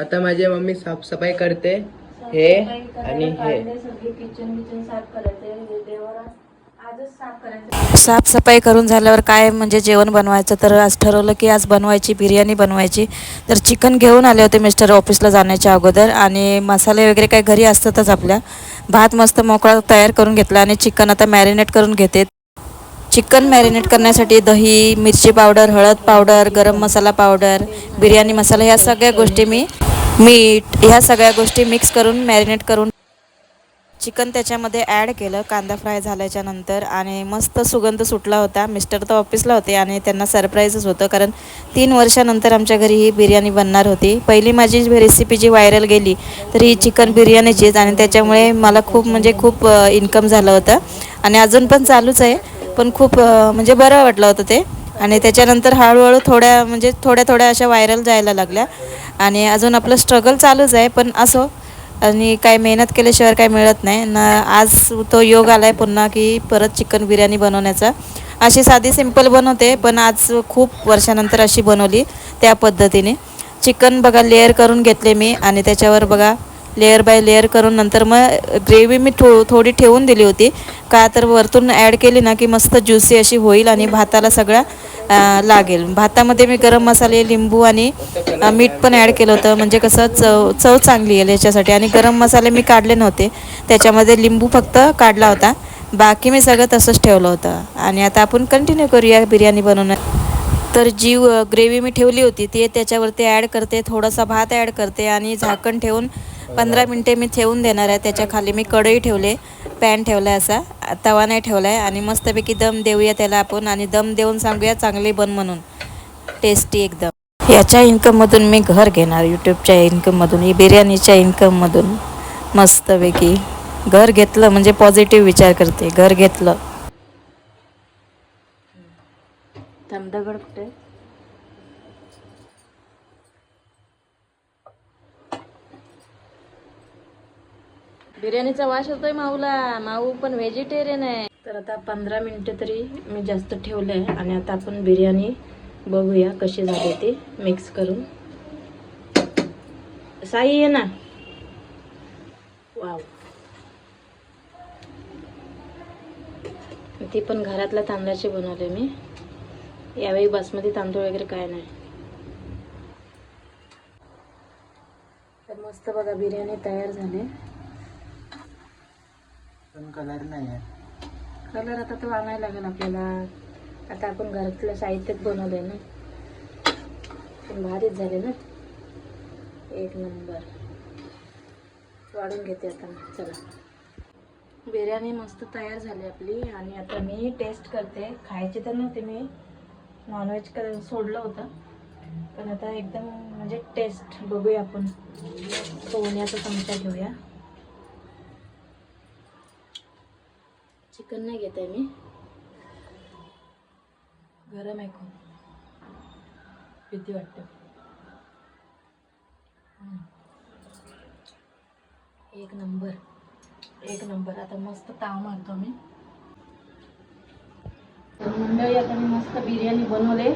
आता माझी मम्मी साफसफाई करते हे आणि हे. किचन बिचन साफ करायचे हे करायचं साफसफाई करून झाल्यावर काय म्हणजे जेवण बनवायचं? तर आज ठरवलं की आज बनवायची बिर्याणी बनवायची. तर चिकन घेऊन आले होते मिस्टर ऑफिसला जाण्याच्या अगोदर आणि मसाले वगैरे काय घरी असतातच आपल्या. भात मस्त मोकळा तयार करून घेतला आणि चिकन आता मॅरिनेट करून घेते. चिकन मॅरिनेट करण्यासाठी दही मिरची पावडर हळद पावडर गरम मसाला पावडर बिर्याणी मसाला ह्या सगळ्या गोष्टी मी मीठ ह्या सगळ्या गोष्टी मिक्स करून मॅरिनेट करून चिकन त्याच्यामध्ये ॲड केलं. कांदा फ्राय झाल्याच्यानंतर आणि मस्त सुगंध सुटला होता. मिस्टर तर ऑफिसला होते आणि त्यांना सरप्राईजच होतं. कारण तीन वर्षानंतर आमच्या घरी ही बिर्याणी बनणार होती. पहिली माझी रेसिपी जी व्हायरल गेली तर ही चिकन बिर्याणीचीच आणि त्याच्यामुळे मला खूप म्हणजे खूप इन्कम झालं होतं. आणि अजून पण चालूच आहे. पण खूप म्हणजे बरं वाटलं होतं ते. आणि त्याच्यानंतर हळूहळू थोड्या म्हणजे थोड्या थोड्या अशा व्हायरल जायला लागल्या. आणि अजून आपलं स्ट्रगल चालूच आहे पण असो. आणि काय मेहनत केल्याशिवाय काय मिळत नाही. ना आज तो योग आला आहे पुन्हा की परत चिकन बिर्याणी बनवण्याचा. अशी साधी सिंपल बनवते पण आज खूप वर्षानंतर अशी बनवली त्या पद्धतीने. चिकन बघा लेअर करून घेतले मी. आणि त्याच्यावर बघा लेअर बाय लेअर करून नंतर मग ग्रेव्ही मी थो थोडी ठेवून दिली होती. का तर वरतून ॲड केली ना की मस्त ज्युसी अशी होईल आणि भाताला सगळ्या लागेल. भातामध्ये मी गरम मसाले लिंबू आणि मीठ पण ॲड केलं होतं. म्हणजे कसं चव चव चांगली येईल याच्यासाठी. आणि गरम मसाले मी काढले नव्हते. त्याच्यामध्ये लिंबू फक्त काढला होता. बाकी मी सगळं तसंच ठेवलं होतं. आणि आता आपण कंटिन्यू करूया बिर्याणी बनवणं. तर जी ग्रेव्ही मी ठेवली होती ती त्याच्यावरती ॲड करते. थोडासा भात ॲड करते आणि झाकण ठेवून पंधरा मिनटे मी ठेवून देणार आहे. त्याच्याखाली मी कढई ठेवले पॅन ठेवला आहे असा. तवा नाही ठेवला आहे आणि मस्तपैकी दम देऊया त्याला आपण आणि दम देऊन सांगूया चांगली बन म्हणून. टेस्टी एकदम. याच्या इन्कममधून मी घर घेणार यूट्यूबच्या इन्कममधून ही बिर्याणीच्या इन्कममधून मस्तपैकी. घर घेतलं म्हणजे पॉझिटिव्ह विचार करते घर घेतलं. कुठे? बिर्याणीचा वास येतोय माऊला. माऊ पण व्हेजिटेरियन आहे. तर आता पंधरा मिनिटं तरी मी जास्त ठेवलं आहे आणि आता आपण बिर्याणी बघूया कशी झाली ती मिक्स करून. साई आहे ना. वाव. ती पण घरातल्या तांदळाची बनवले मी. यावेळी बासमती तांदूळ वगैरे काय नाही. तर मस्त बघा बिर्याणी तयार झाली. पण कलर नाही आहे. कलर आता तो आणायला लागेल आपल्याला. आता आपण घरातलं साहित्यच बनवलंय ना. पण भारीच झाले ना. एक नंबर वाढून घेते आता. चला. बिर्याणी मस्त तयार झाली आपली. आणि आता मी टेस्ट करते. खायची तर नव्हती मी. नॉनव्हेज कर सोडलं होतं. पण आता एकदम म्हणजे टेस्ट बघूया आपण. सोन्याचा चमचा घेऊया. चिकन नाही घेत आहे मी. गरम आहे खूप. भीती वाटतं. एक नंबर. एक नंबर. आता मस्त ताव मारतो मी. मंडळी आता मी मस्त बिर्याणी बनवले.